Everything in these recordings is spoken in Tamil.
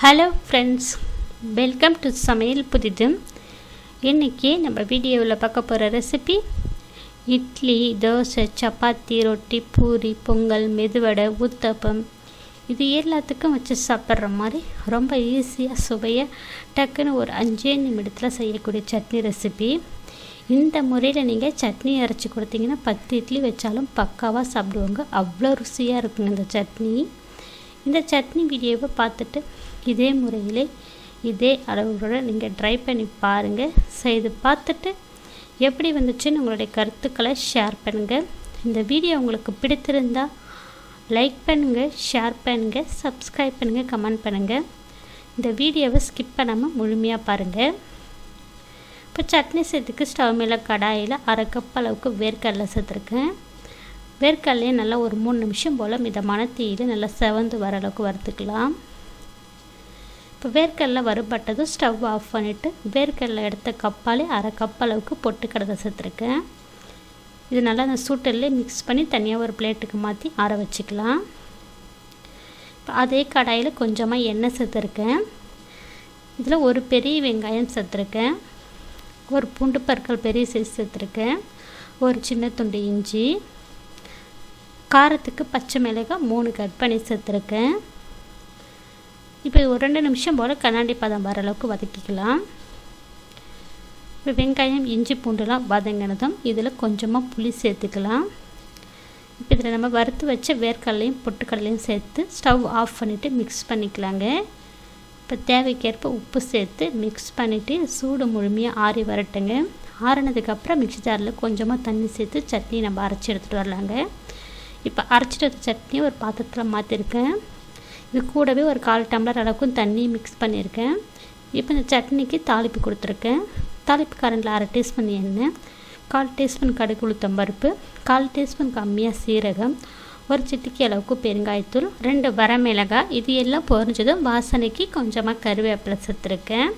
ஹலோ ஃப்ரெண்ட்ஸ் வெல்கம் டு சமையல் புதிது. இன்றைக்கி நம்ம வீடியோவில் பார்க்க போகிற ரெசிபி இட்லி தோசை சப்பாத்தி ரொட்டி பூரி பொங்கல் மெதுவடை ஊத்தப்பம். இது எல்லாத்துக்கும் வச்சு சாப்பிட்ற மாதிரி ரொம்ப ஈஸியாக சுவையாக டக்குன்னு ஒரு அஞ்சே நிமிடத்தில் செய்யக்கூடிய சட்னி ரெசிபி இந்த முறையில் நீங்கள் சட்னி அரைச்சி கொடுத்தீங்கன்னா பத்து இட்லி வச்சாலும் பக்காவாக சாப்பிடுவாங்க. அவ்வளோ ருசியாக இருக்குங்க இந்த சட்னி. இந்த சட்னி வீடியோவை பார்த்துட்டு இதே முறையில் இதே அளவுகளோட நீங்கள் ட்ரை பண்ணி பாருங்கள் செய்து பார்த்துட்டு எப்படி வந்துச்சுன்னு உங்களுடைய கருத்துக்களை ஷேர் பண்ணுங்கள் இந்த வீடியோ உங்களுக்கு பிடித்திருந்தால் லைக் பண்ணுங்கள் ஷேர் பண்ணுங்கள் சப்ஸ்கிரைப் பண்ணுங்கள் கமெண்ட் பண்ணுங்கள் இந்த வீடியோவை ஸ்கிப் பண்ணாமல் முழுமையாக பாருங்கள் இப்போ சட்னி செய்யறதுக்கு ஸ்டவ் மேலே கடாயில் அரை கப் அளவுக்கு வேர்க்கடலை சேர்த்துருக்கேன். வேர்க்கடலையை நல்லா ஒரு மூணு நிமிஷம் போல் மிதமான தீயில் நல்லா செவந்து வர அளவுக்கு வறுத்துக்கலாம். இப்போ வேர்க்கடலை வறுபட்டதும் ஸ்டவ் ஆஃப் பண்ணிவிட்டு வேர்க்கடலை எடுத்த கப்பாலே அரை கப் அளவுக்கு பொட்டுக்கடலை சேர்த்துருக்கேன். இது நல்லா அந்த சூட்டல்லே மிக்ஸ் பண்ணி தனியாக ஒரு பிளேட்டுக்கு மாற்றி ஆற வச்சுக்கலாம். இப்போ அதே கடாயில் கொஞ்சமாக எண்ணெய் சேர்த்துருக்கேன். இதில் ஒரு பெரிய வெங்காயம் சேர்த்துருக்கேன். ஒரு பூண்டு பற்கள் பெரிய சைஸ் சேர்த்துருக்கேன். ஒரு சின்ன துண்டு இஞ்சி. காரத்துக்கு பச்சை மிளகாய் மூணு கட் பண்ணி சேர்த்துருக்கேன். இப்போ ஒரு ரெண்டு நிமிஷம் போல் கண்ணாடி பதம் வர அளவுக்கு வதக்கிக்கலாம். இப்போ வெங்காயம் இஞ்சி பூண்டுலாம் வதங்கினதும் இதில் கொஞ்சமாக புளி சேர்த்துக்கலாம். இப்போ இதில் நம்ம வறுத்து வச்ச வேர்க்கடலையும் பொட்டுக்கடலையும் சேர்த்து ஸ்டவ் ஆஃப் பண்ணிவிட்டு மிக்ஸ் பண்ணிக்கலாங்க. இப்போ தேவைக்கேற்ப உப்பு சேர்த்து மிக்ஸ் பண்ணிவிட்டு சூடு முழுமையாக ஆறி வரட்டுங்க. ஆறினதுக்கப்புறம் மிக்ஸி ஜாரில் கொஞ்சமாக தண்ணி சேர்த்து சட்னி நம்ம அரைச்சி எடுத்துகிட்டு வரலாங்க. இப்போ அரைச்சிட்டு வச்ச சட்னி ஒரு பாத்திரத்தில் மாற்றிருக்கேன் இது கூடவே ஒரு கால் டம்ளர் அளவுக்கும் தண்ணி மிக்ஸ் பண்ணியிருக்கேன். இப்போ இந்த சட்னிக்கு தாளிப்பு கொடுத்துருக்கேன். தாளிப்பு கரண்டில் அரை டீஸ்பூன் எண்ணெய் கால் டீஸ்பூன் கடுகு உளுத்தம் பருப்பு கால் டீஸ்பூன் கம்மியாக சீரகம் ஒரு சிட்டிக்கு அளவுக்கு பெருங்காயத்தூள் ரெண்டு வரமிளகாய் இது எல்லாம் பொரிஞ்சதும் வாசனைக்கு கொஞ்சமாக கருவேப்பிலை சேர்த்துருக்கேன்.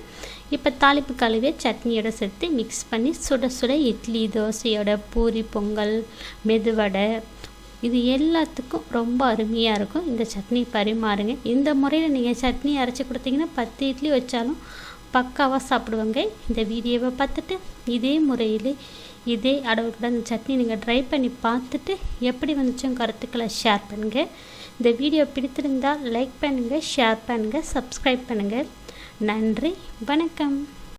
இப்போ தாளிப்பு கழுவிய சட்னியோட சேர்த்து மிக்ஸ் பண்ணி சுட சுட இட்லி தோசையோட பூரி பொங்கல் மெதுவடை இது எல்லாத்துக்கும் ரொம்ப அருமையாக இருக்கும். இந்த சட்னி பரிமாறுங்க. இந்த முறையில் நீங்கள் சட்னி அரைச்சி கொடுத்தீங்கன்னா பத்து இட்லி வச்சாலும் பக்காவாக சாப்பிடுவாங்க. இந்த வீடியோவை பார்த்துட்டு இதே முறையில் இதே அளவுக்கு இந்த சட்னி நீங்கள் ட்ரை பண்ணி பார்த்துட்டு எப்படி வந்துச்சும் கருத்துக்களை ஷேர் பண்ணுங்கள் இந்த வீடியோ பிடித்திருந்தால் லைக் பண்ணுங்கள் ஷேர் பண்ணுங்கள் சப்ஸ்கிரைப் பண்ணுங்கள் நன்றி வணக்கம்.